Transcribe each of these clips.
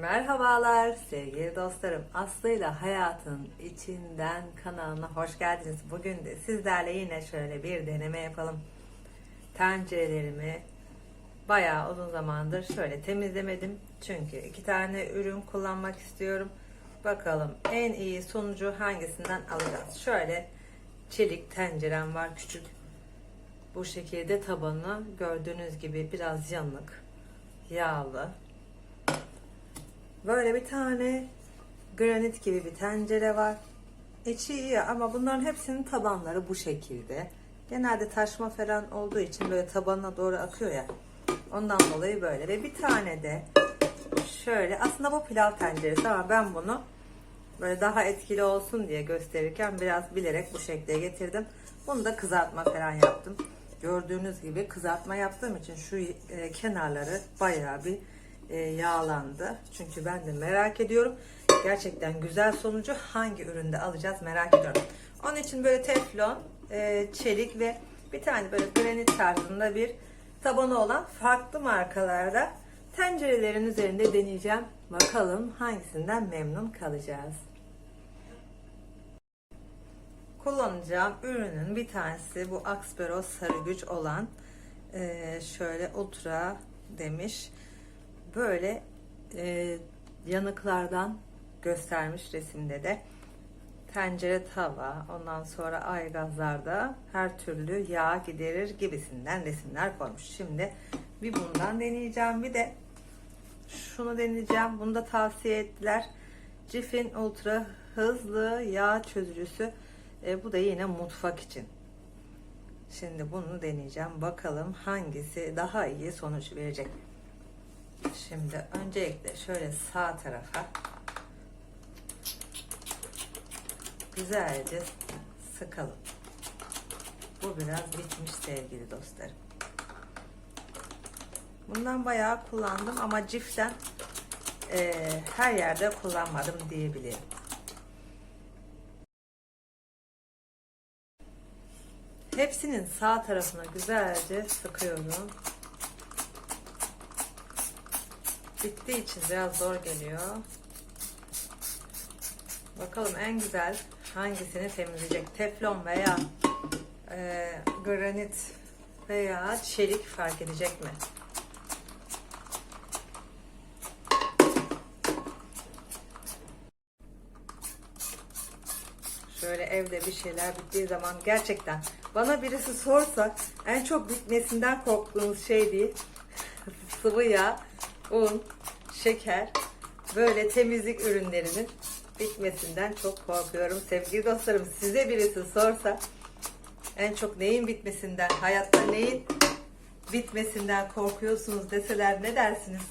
Merhabalar sevgili dostlarım. Aslı ile Hayatın içinden kanalına hoş geldiniz. Bugün de sizlerle yine şöyle bir deneme yapalım. Tencerelerimi bayağı uzun zamandır şöyle temizlemedim. Çünkü iki tane ürün kullanmak istiyorum. Bakalım en iyi sonucu hangisinden alacağız. Şöyle çelik tencerem var küçük. Bu şekilde tabanı gördüğünüz gibi biraz yanık, yağlı. Böyle bir tane granit gibi bir tencere var. İçi iyi ama bunların hepsinin tabanları bu şekilde. Genelde taşma falan olduğu için böyle tabanına doğru akıyor ya. Ondan dolayı böyle. Ve bir tane de şöyle aslında bu pilav tenceresi ama ben bunu böyle daha etkili olsun diye gösterirken biraz bilerek bu şekle getirdim. Bunu da kızartma falan yaptım. Gördüğünüz gibi kızartma yaptığım için şu e, kenarları bayağı bir e, yağlandı. Çünkü ben de merak ediyorum. Gerçekten güzel sonucu hangi üründe alacağız merak ediyorum. Onun için böyle teflon, e, çelik ve bir tane böyle granit tarzında bir tabanı olan farklı markalarda tencerelerin üzerinde deneyeceğim. Bakalım hangisinden memnun kalacağız. Kullanacağım ürünün bir tanesi bu Axperos sarı güç olan e, şöyle ultra demiş böyle e, yanıklardan göstermiş resimde de tencere tava ondan sonra aygazlarda her türlü yağ giderir gibisinden resimler koymuş. Şimdi bir bundan deneyeceğim bir de şunu deneyeceğim. Bunu da tavsiye ettiler. Cif'in ultra hızlı yağ çözücüsü. E, bu da yine mutfak için. Şimdi bunu deneyeceğim. Bakalım hangisi daha iyi sonuç verecek. Şimdi öncelikle şöyle sağ tarafa güzelce sıkalım. Bu biraz bitmiş sevgili dostlarım. Bundan bayağı kullandım ama ciften e, her yerde kullanmadım diyebilirim. Hepsinin sağ tarafına güzelce sıkıyorum. Bittiği için biraz zor geliyor. Bakalım en güzel hangisini temizleyecek? Teflon veya e, granit veya çelik fark edecek mi? Şöyle evde bir şeyler bittiği zaman gerçekten bana birisi sorsa en çok bitmesinden korktuğunuz şey değil sıvı yağ, un, şeker böyle temizlik ürünlerinin bitmesinden çok korkuyorum. Sevgili dostlarım size birisi sorsa en çok neyin bitmesinden, hayatta neyin bitmesinden korkuyorsunuz deseler ne dersiniz?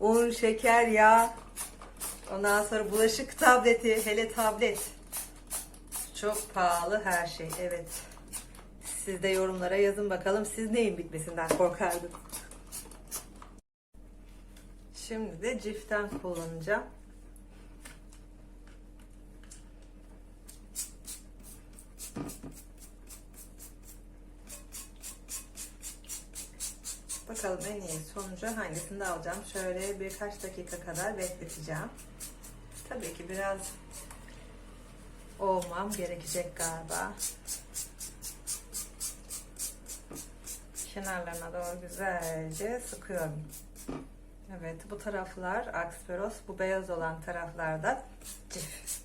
Un, şeker, yağ, ondan sonra bulaşık tableti, hele tablet. Çok pahalı her şey, evet. Siz de yorumlara yazın bakalım siz neyin bitmesinden korkardınız? Şimdi de ciften kullanacağım. Bakalım en iyi sonucu hangisinde alacağım. Şöyle birkaç dakika kadar bekleteceğim. Tabii ki biraz olmam gerekecek galiba. Kenarlarına doğru güzelce sıkıyorum. Evet bu taraflar aksperos. Bu beyaz olan taraflarda cif.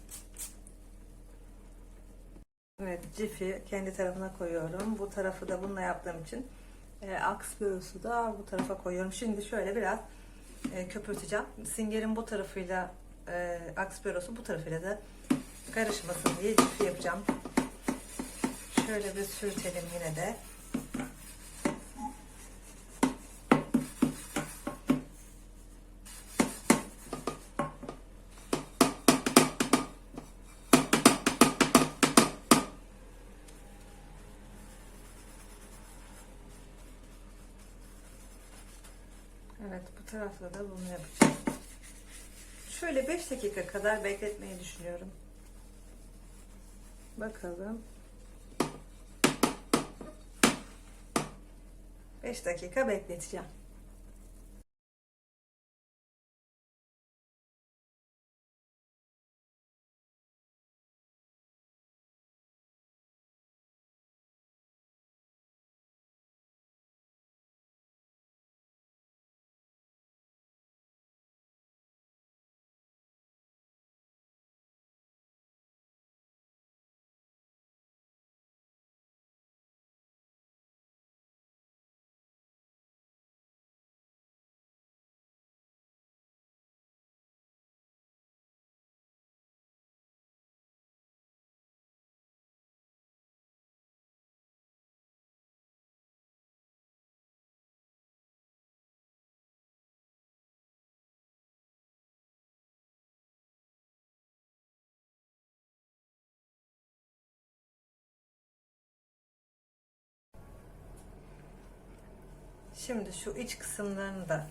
Evet cifi kendi tarafına koyuyorum. Bu tarafı da bununla yaptığım için e, aksperos'u da bu tarafa koyuyorum. Şimdi şöyle biraz e, köpürteceğim. Singerin bu tarafıyla e, aksperos'u bu tarafıyla da karışmasın diye cifi yapacağım. Şöyle bir sürtelim yine de. Tarafta da bunu yapacağım. Şöyle 5 dakika kadar bekletmeyi düşünüyorum. Bakalım. 5 dakika bekleteceğim. Şimdi şu iç kısımlarını da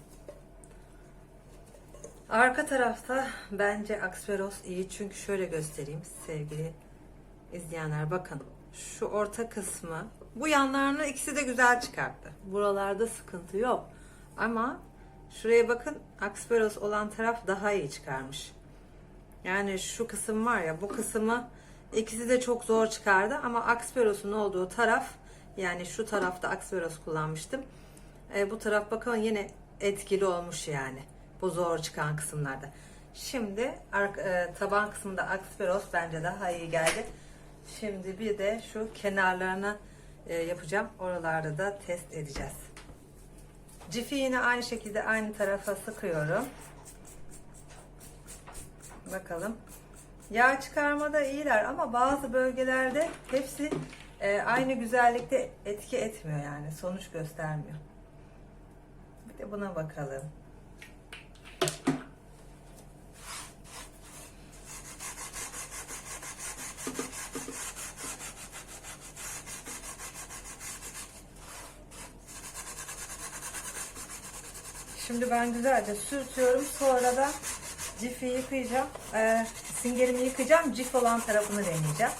arka tarafta bence Aksperos iyi çünkü şöyle göstereyim sevgili izleyenler bakın şu orta kısmı bu yanlarını ikisi de güzel çıkarttı. Buralarda sıkıntı yok. Ama şuraya bakın Aksperos olan taraf daha iyi çıkarmış. Yani şu kısım var ya bu kısmı ikisi de çok zor çıkardı ama Aksperos'un olduğu taraf yani şu tarafta Aksperos kullanmıştım. E, bu taraf bakın yine etkili olmuş yani bu zor çıkan kısımlarda. Şimdi e, taban kısmında Aksperos bence daha iyi geldi. Şimdi bir de şu kenarlarını e, yapacağım. Oralarda da test edeceğiz. Cifi yine aynı şekilde aynı tarafa sıkıyorum. Bakalım. Yağ çıkarmada iyiler ama bazı bölgelerde hepsi e, aynı güzellikte etki etmiyor yani. Sonuç göstermiyor. De buna bakalım. Şimdi ben güzelce sürtüyorum. Sonra da cifi yıkayacağım. Ee, singerimi yıkayacağım. Cif olan tarafını deneyeceğim.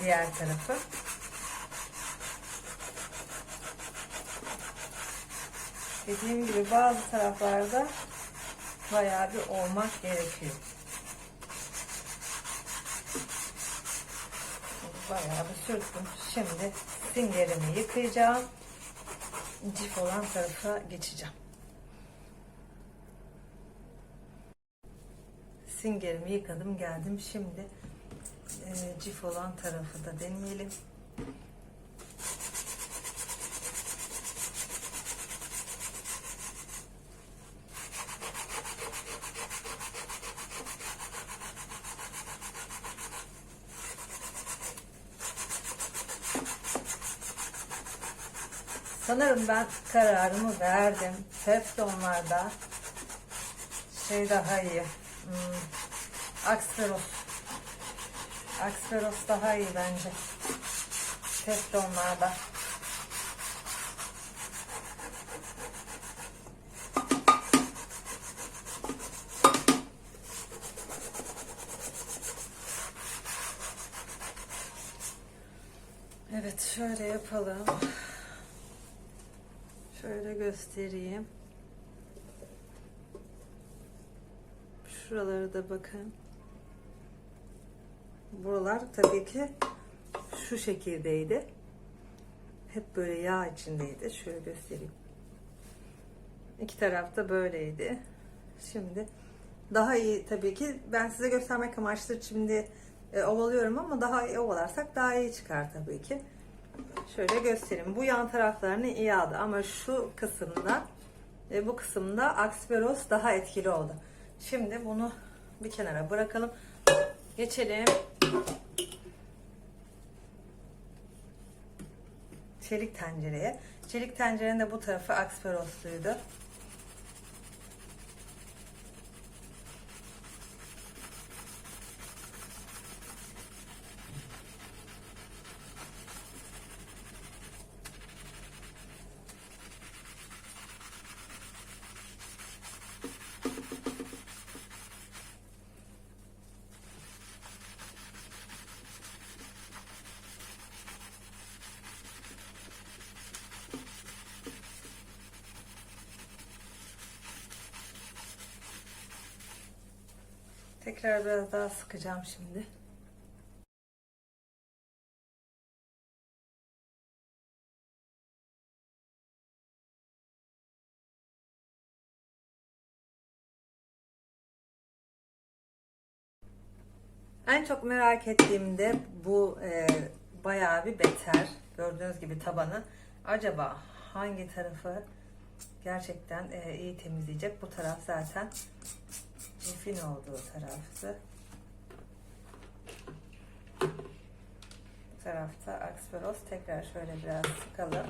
Diğer tarafı. Dediğim gibi bazı taraflarda bayağı bir olmak gerekiyor. Bayağı bir sürttüm. Şimdi singerimi yıkayacağım. Cif olan tarafa geçeceğim. Singerimi yıkadım geldim. Şimdi e, cif olan tarafı da deneyelim. Sanırım ben kararımı verdim. Teflonlarda şey daha iyi. Hmm, Aksperos. Aksperos daha iyi bence. Teflonlarda. Evet şöyle yapalım. Göstereyim. Şuralara da bakın. Buralar tabii ki şu şekildeydi. Hep böyle yağ içindeydi. Şöyle göstereyim. İki tarafta böyleydi. Şimdi daha iyi tabii ki ben size göstermek amaçlı şimdi e, ovalıyorum ama daha iyi ovalarsak daha iyi çıkar tabii ki. Şöyle göstereyim. Bu yan taraflarını iyi aldı ama şu kısımda e, bu kısımda Aksperos daha etkili oldu. Şimdi bunu bir kenara bırakalım. Geçelim. Çelik tencereye. Çelik tencerenin de bu tarafı Aksperosluydu. Tekrar biraz daha sıkacağım şimdi. En çok merak ettiğim de bu e, bayağı bir beter. Gördüğünüz gibi tabanı. Acaba hangi tarafı gerçekten e, iyi temizleyecek? Bu taraf zaten Cifin olduğu tarafı. Bu tarafta Aksperos. Tekrar şöyle biraz sıkalım.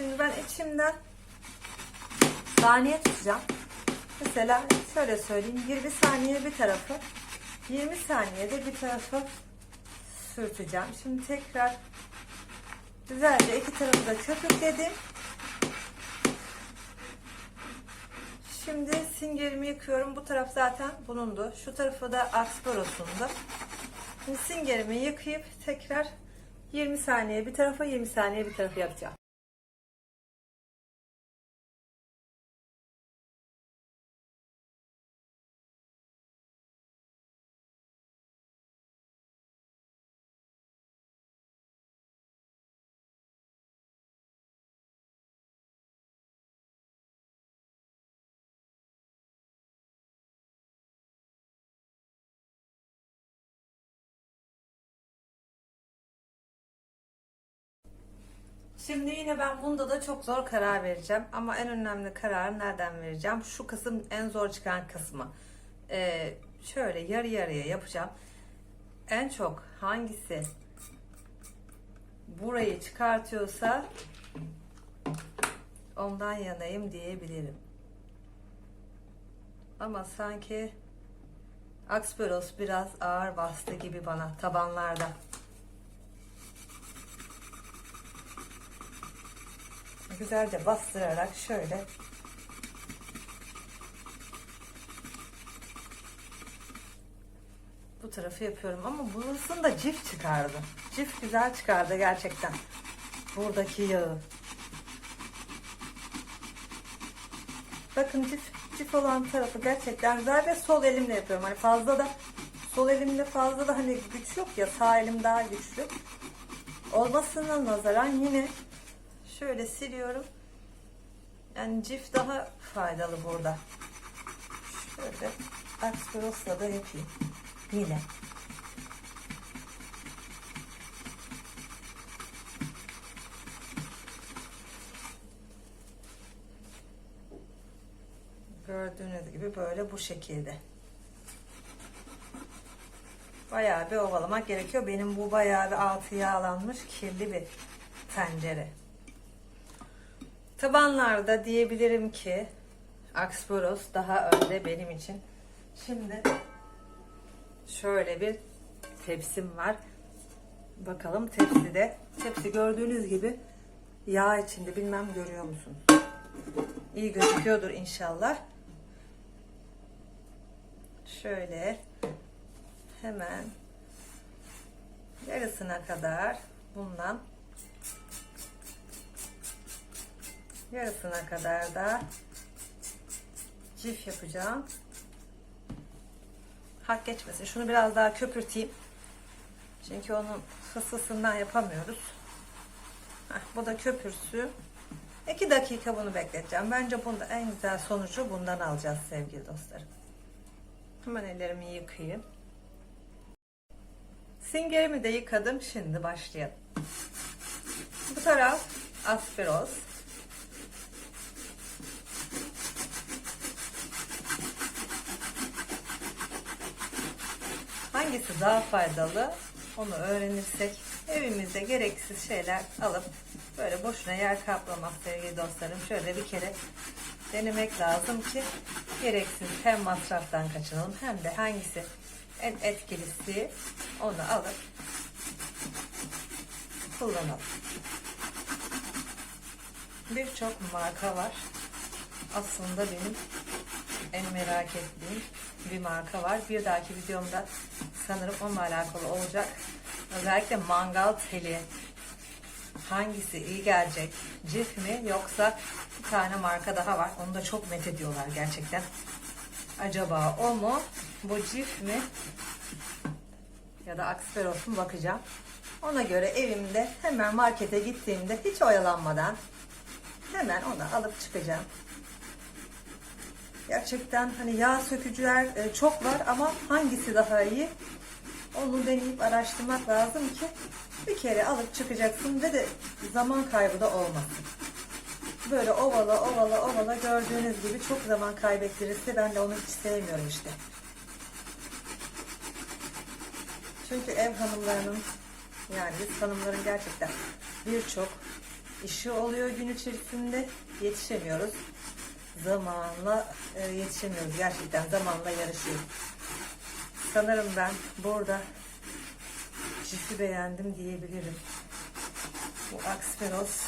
Şimdi ben içimden saniye tutacağım. Mesela şöyle söyleyeyim 20 saniye bir tarafı 20 saniyede bir tarafı sürteceğim. Şimdi tekrar güzelce iki tarafı da köpükledim. Şimdi singerimi yıkıyorum. Bu taraf zaten bunundu. Şu tarafı da Axporos'undu. Şimdi singerimi yıkayıp tekrar 20 saniye bir tarafa 20 saniye bir tarafa yapacağım. Şimdi yine ben bunda da çok zor karar vereceğim. Ama en önemli kararı nereden vereceğim? Şu kısım en zor çıkan kısmı. Ee, şöyle yarı yarıya yapacağım. En çok hangisi burayı çıkartıyorsa ondan yanayım diyebilirim. Ama sanki Axperos biraz ağır bastı gibi bana tabanlarda. Güzelce bastırarak şöyle bu tarafı yapıyorum ama burasında cif çıkardı. Cif güzel çıkardı gerçekten. Buradaki yağı. Bakın cif, cif olan tarafı gerçekten güzel ve sol elimle yapıyorum. Hani fazla da sol elimde fazla da hani güç yok ya sağ elim daha güçlü. Olmasına nazaran yine Şöyle siliyorum. Yani cif daha faydalı burada. Şöyle Axperos'la da yapayım. Yine. Gördüğünüz gibi böyle bu şekilde. Bayağı bir ovalamak gerekiyor. Benim bu bayağı bir altı yağlanmış kirli bir tencere. Tabanlarda diyebilirim ki Axporos daha önde benim için. Şimdi şöyle bir tepsim var. Bakalım tepside. Tepsi gördüğünüz gibi yağ içinde. Bilmem görüyor musun? İyi gözüküyordur inşallah. Şöyle hemen yarısına kadar bundan yarısına kadar da cif yapacağım. Hak geçmesin. Şunu biraz daha köpürteyim. Çünkü onun fısfısından yapamıyoruz. Heh, bu da köpürsün. 2 dakika bunu bekleteceğim. Bence bunda en güzel sonucu bundan alacağız sevgili dostlarım. Hemen ellerimi yıkayayım. Singerimi de yıkadım. Şimdi başlayalım. Bu taraf aspiros. Hangisi daha faydalı onu öğrenirsek evimizde gereksiz şeyler alıp böyle boşuna yer kaplamaz sevgili dostlarım. Şöyle bir kere denemek lazım ki gereksiz hem masraftan kaçınalım hem de hangisi en etkilisi onu alıp kullanalım. Birçok marka var. Aslında benim en merak ettiğim bir marka var. Bir dahaki videomda sanırım onunla alakalı olacak. Özellikle mangal teli hangisi iyi gelecek? Cif mi yoksa bir tane marka daha var. Onu da çok met ediyorlar gerçekten. Acaba o mu? Bu cif mi? Ya da Aksperos mu bakacağım. Ona göre evimde hemen markete gittiğimde hiç oyalanmadan hemen onu alıp çıkacağım. Gerçekten hani yağ sökücüler e, çok var ama hangisi daha iyi? Onu deneyip araştırmak lazım ki bir kere alıp çıkacaksın ve de zaman kaybı da olmasın. Böyle ovala ovala ovala gördüğünüz gibi çok zaman kaybettirirse ben de onu hiç sevmiyorum işte. Çünkü ev hanımlarının yani biz hanımların gerçekten birçok işi oluyor gün içerisinde. Yetişemiyoruz. Zamanla e, yetişemiyoruz. Gerçekten zamanla yarışıyor. Sanırım ben burada ciddi beğendim diyebilirim. Bu Aksperos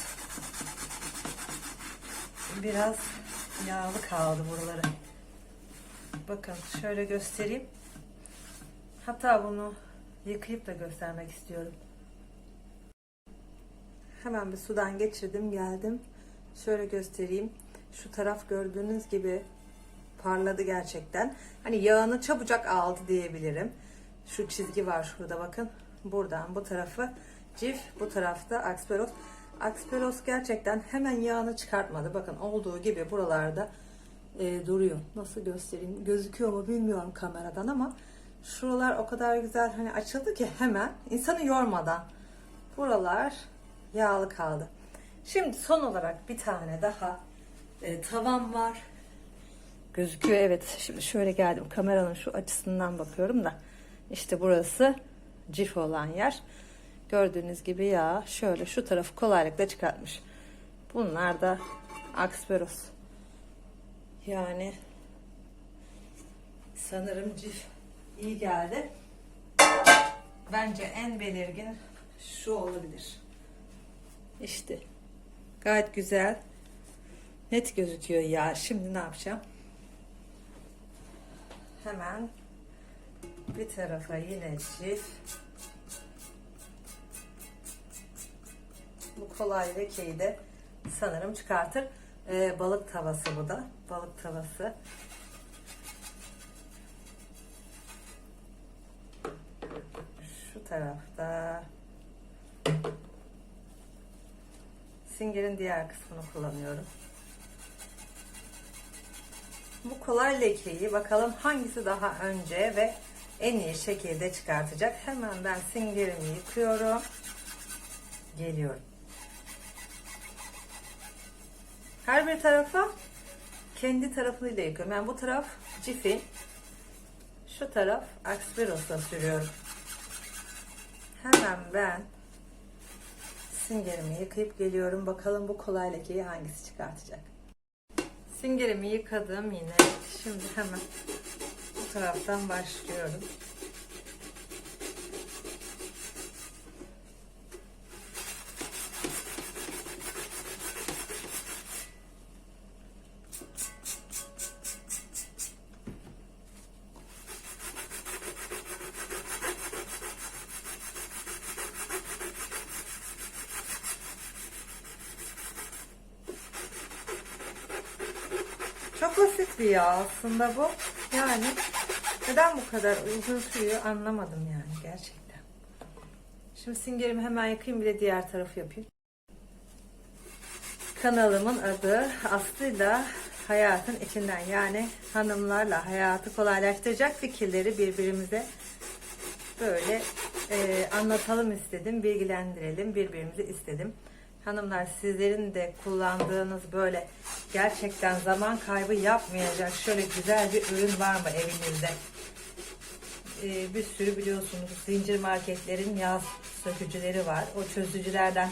biraz yağlı kaldı buraları. Bakın şöyle göstereyim. Hatta bunu yıkayıp da göstermek istiyorum. Hemen bir sudan geçirdim geldim. Şöyle göstereyim. Şu taraf gördüğünüz gibi parladı gerçekten. Hani yağını çabucak aldı diyebilirim. Şu çizgi var şurada bakın. Buradan bu tarafı cif, bu tarafta aksperos. Aksperos gerçekten hemen yağını çıkartmadı. Bakın olduğu gibi buralarda e, duruyor. Nasıl göstereyim? Gözüküyor mu bilmiyorum kameradan ama şuralar o kadar güzel hani açıldı ki hemen insanı yormadan buralar yağlı kaldı. Şimdi son olarak bir tane daha e, tavam var. Gözüküyor evet. Şimdi şöyle geldim. Kameranın şu açısından bakıyorum da. İşte burası cif olan yer. Gördüğünüz gibi yağ şöyle şu tarafı kolaylıkla çıkartmış. Bunlar da aksperos. Yani sanırım cif iyi geldi. Bence en belirgin şu olabilir. İşte gayet güzel. Net gözüküyor ya. Şimdi ne yapacağım? Hemen bir tarafa yine çift. Bu kolay lekeyi de sanırım çıkartır. Ee, balık tavası bu da. Balık tavası. Şu tarafta Singer'in diğer kısmını kullanıyorum. Bu kolay lekeyi bakalım hangisi daha önce ve en iyi şekilde çıkartacak. Hemen ben singerimi yıkıyorum. Geliyorum. Her bir tarafa kendi tarafıyla yıkıyorum. Yani bu taraf cifin, şu taraf aksperosla sürüyorum. Hemen ben Singerimi yıkayıp geliyorum. Bakalım bu kolay lekeyi hangisi çıkartacak. Singerimi yıkadım yine. Şimdi hemen bu taraftan başlıyorum. Çok basit bir yağ aslında bu. Yani neden bu kadar uzun sürüyor anlamadım yani gerçekten. Şimdi singerimi hemen yıkayayım bir de diğer tarafı yapayım. Kanalımın adı Aslı'yla hayatın içinden yani hanımlarla hayatı kolaylaştıracak fikirleri birbirimize böyle e, anlatalım istedim, bilgilendirelim birbirimizi istedim. Hanımlar sizlerin de kullandığınız böyle gerçekten zaman kaybı yapmayacak şöyle güzel bir ürün var mı evinizde? Ee, bir sürü biliyorsunuz zincir marketlerin yağ sökücüleri var. O çözücülerden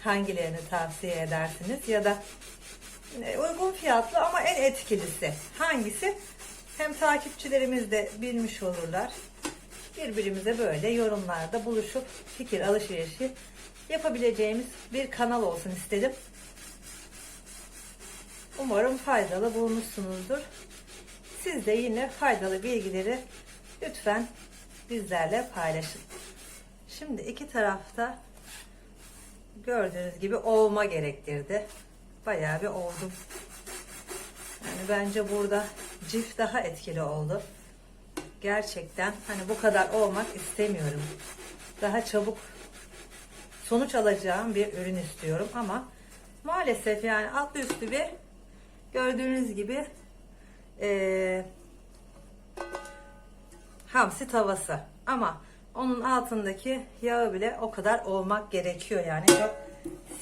hangilerini tavsiye edersiniz? Ya da e, uygun fiyatlı ama en etkilisi hangisi? Hem takipçilerimiz de bilmiş olurlar. Birbirimize böyle yorumlarda buluşup fikir alışverişi yapabileceğimiz bir kanal olsun istedim. Umarım faydalı bulmuşsunuzdur. Siz de yine faydalı bilgileri lütfen bizlerle paylaşın. Şimdi iki tarafta gördüğünüz gibi ovma gerektirdi. Bayağı bir ovdum. Yani bence burada cif daha etkili oldu. Gerçekten hani bu kadar olmak istemiyorum. Daha çabuk sonuç alacağım bir ürün istiyorum ama maalesef yani altlı üstü bir gördüğünüz gibi e, hamsi tavası ama onun altındaki yağı bile o kadar olmak gerekiyor yani çok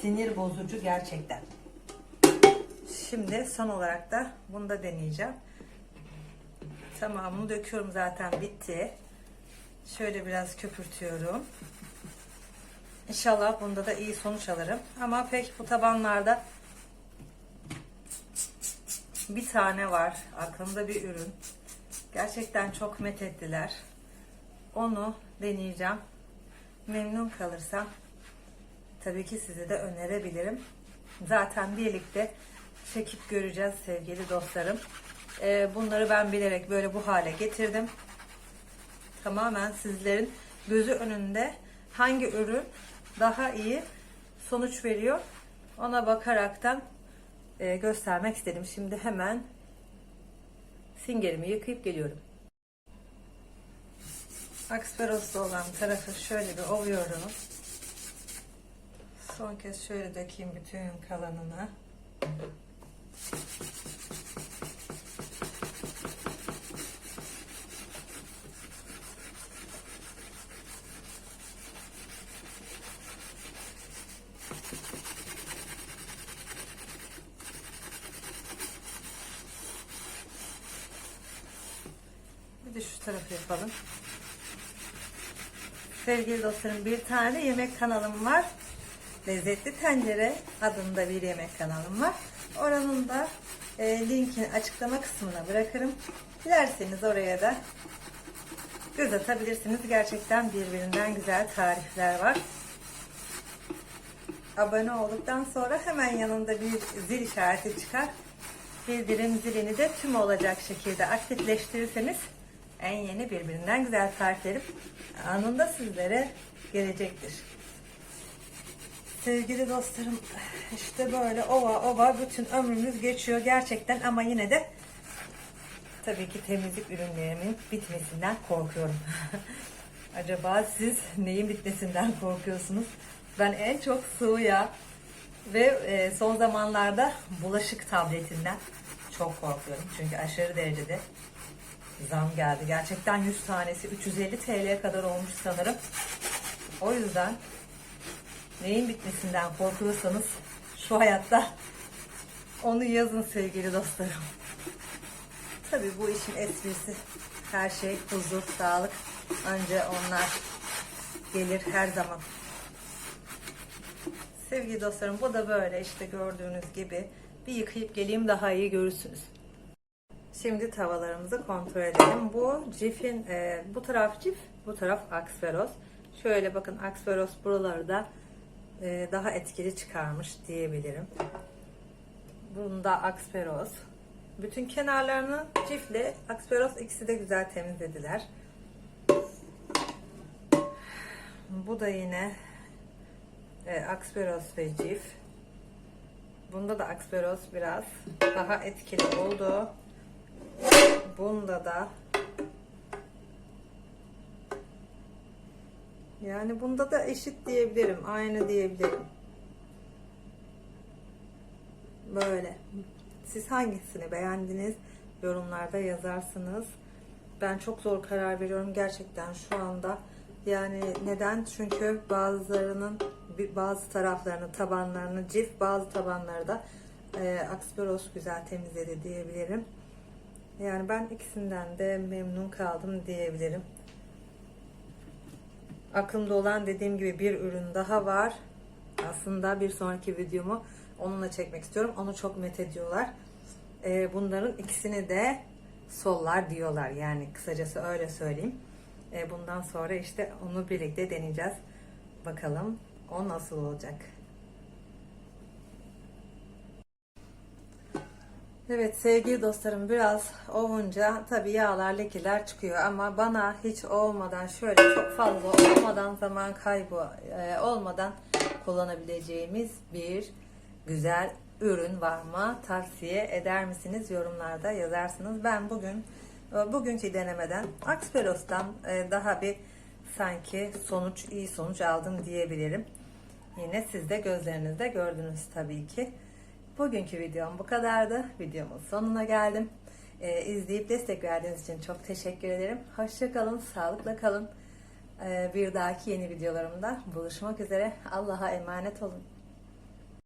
sinir bozucu gerçekten. Şimdi son olarak da bunu da deneyeceğim. Tamamını döküyorum zaten bitti. Şöyle biraz köpürtüyorum. İnşallah bunda da iyi sonuç alırım. Ama pek bu tabanlarda bir tane var. Aklımda bir ürün. Gerçekten çok methettiler. Onu deneyeceğim. Memnun kalırsam tabii ki size de önerebilirim. Zaten birlikte çekip göreceğiz sevgili dostlarım. Ee, bunları ben bilerek böyle bu hale getirdim. Tamamen sizlerin gözü önünde hangi ürün daha iyi sonuç veriyor ona bakaraktan e, göstermek istedim. Şimdi hemen singerimi yıkayıp geliyorum. Aksperos'ta olan tarafı şöyle bir ovuyorum. Son kez şöyle dökeyim bütün kalanını. Bir de şu tarafı yapalım. Sevgili dostlarım bir tane yemek kanalım var. Lezzetli Tencere adında bir yemek kanalım var. Oranın da e, linkini açıklama kısmına bırakırım. Dilerseniz oraya da göz atabilirsiniz. Gerçekten birbirinden güzel tarifler var. Abone olduktan sonra hemen yanında bir zil işareti çıkar. Bildirim zilini de tüm olacak şekilde aktifleştirirseniz en yeni birbirinden güzel tariflerim anında sizlere gelecektir. Sevgili dostlarım işte böyle ova ova bütün ömrümüz geçiyor gerçekten ama yine de tabii ki temizlik ürünlerimin bitmesinden korkuyorum. Acaba siz neyin bitmesinden korkuyorsunuz? Ben en çok sıvı ve e, son zamanlarda bulaşık tabletinden çok korkuyorum. Çünkü aşırı derecede zam geldi. Gerçekten 100 tanesi 350 TL'ye kadar olmuş sanırım. O yüzden neyin bitmesinden korkuyorsanız şu hayatta onu yazın sevgili dostlarım. Tabii bu işin esprisi her şey huzur, sağlık. Önce onlar gelir her zaman. Sevgili dostlarım bu da böyle işte gördüğünüz gibi bir yıkayıp geleyim daha iyi görürsünüz. Şimdi tavalarımızı kontrol edelim. Bu cifin e, bu taraf cif, bu taraf aksperos. Şöyle bakın aksperos buraları da e, daha etkili çıkarmış diyebilirim. Bunda aksperos. Bütün kenarlarını cifle aksperos ikisi de güzel temizlediler. Bu da yine e, aksperos ve cif. Bunda da aksperos biraz daha etkili oldu. Bunda da yani bunda da eşit diyebilirim. Aynı diyebilirim. Böyle. Siz hangisini beğendiniz? Yorumlarda yazarsınız. Ben çok zor karar veriyorum gerçekten şu anda. Yani neden? Çünkü bazılarının bazı taraflarını, tabanlarını cif, bazı tabanları da e, Aksperos güzel temizledi diyebilirim. Yani ben ikisinden de memnun kaldım diyebilirim. Aklımda olan dediğim gibi bir ürün daha var. Aslında bir sonraki videomu onunla çekmek istiyorum. Onu çok met ediyorlar. Ee, bunların ikisini de sollar diyorlar. Yani kısacası öyle söyleyeyim. Ee, bundan sonra işte onu birlikte deneyeceğiz. Bakalım o nasıl olacak. Evet sevgili dostlarım biraz ovunca tabii yağlar lekeler çıkıyor ama bana hiç olmadan şöyle çok fazla olmadan zaman kaybı e, olmadan kullanabileceğimiz bir güzel ürün var mı tavsiye eder misiniz yorumlarda yazarsınız. Ben bugün e, bugünkü denemeden Aksperos'tan e, daha bir sanki sonuç iyi sonuç aldım diyebilirim. Yine siz de gözlerinizde gördünüz tabii ki. Bugünkü videom bu kadardı. Videomun sonuna geldim. Ee, izleyip destek verdiğiniz için çok teşekkür ederim. Hoşçakalın, sağlıkla kalın. Ee, bir dahaki yeni videolarımda buluşmak üzere. Allah'a emanet olun.